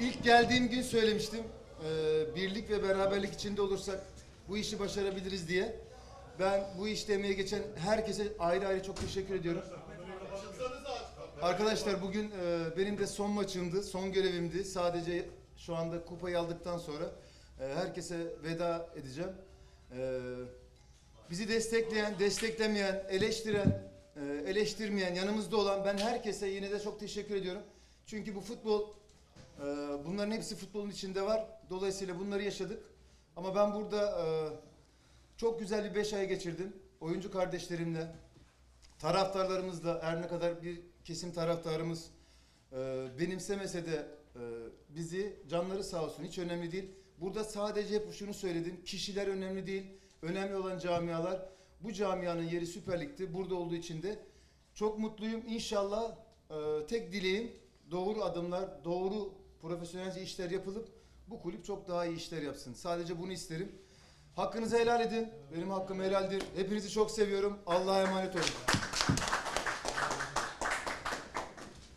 İlk geldiğim gün söylemiştim. Ee, birlik ve beraberlik içinde olursak bu işi başarabiliriz diye. Ben bu işte emeği geçen herkese ayrı ayrı çok teşekkür ediyorum. Arkadaşlar bugün e, benim de son maçımdı, son görevimdi. Sadece şu anda kupayı aldıktan sonra e, herkese veda edeceğim. E, bizi destekleyen, desteklemeyen, eleştiren, e, eleştirmeyen, yanımızda olan ben herkese yine de çok teşekkür ediyorum. Çünkü bu futbol, e, bunların hepsi futbolun içinde var. Dolayısıyla bunları yaşadık. Ama ben burada e, çok güzel bir beş ay geçirdim. Oyuncu kardeşlerimle, taraftarlarımızla her ne kadar bir kesim taraftarımız e, benimsemese de e, bizi canları sağ olsun hiç önemli değil. Burada sadece hep şunu söyledim. Kişiler önemli değil. Önemli olan camialar. Bu camianın yeri Süper Lig'ti. Burada olduğu için de çok mutluyum. İnşallah tek dileğim doğru adımlar, doğru profesyonelce işler yapılıp bu kulüp çok daha iyi işler yapsın. Sadece bunu isterim. Hakkınızı helal edin. Benim hakkım helaldir. Hepinizi çok seviyorum. Allah'a emanet olun.